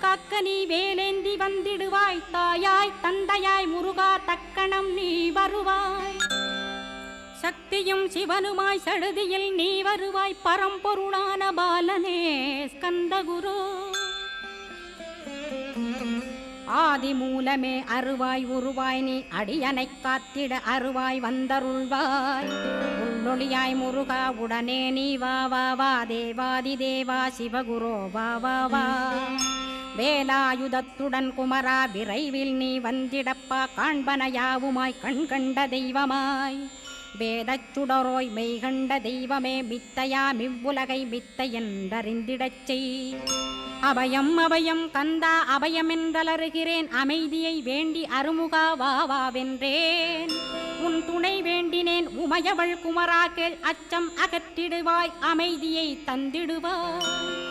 காக்க நீ வேலேந்தி வந்திடுவாய். தாயாய் தந்தையாய் முருகா தக்கணம் நீ வருவாய். சக்தியும் சிவனுமாய் சடுதியில் நீ வருவாய். பரம்பொருளான பாலனே ஸ்கந்தகுரு. ஆதி மூலமே அருவாய் உருவாய். நீ அடியனை காத்திட அருவாய் வந்தருள்வாய். உள்ளொளியாய் முருகா உடனே நீ வா வா வா. தேவாதி தேவா சிவகுரோ வா வா வா. வேலாயுதத்துடன் குமரா விரைவில் நீ வந்திடப்பா காண்பன யாவுமாய் கண்கண்ட தெய்வமாய். வேதச் சுடரோய் மெய்கண்ட தெய்வமே மித்தையா மிவ்வுலகை மித்தை என்றறிந்திடச் செய். அபயம் அபயம் கந்தா அபயம் அமைதியை வேண்டி அருமுகா வா வா வென்றேன். உன் துணை வேண்டினேன் உமையவள் குமரா கேள் அச்சம் அகற்றிடுவாய் அமைதியை தந்திடுவாய்.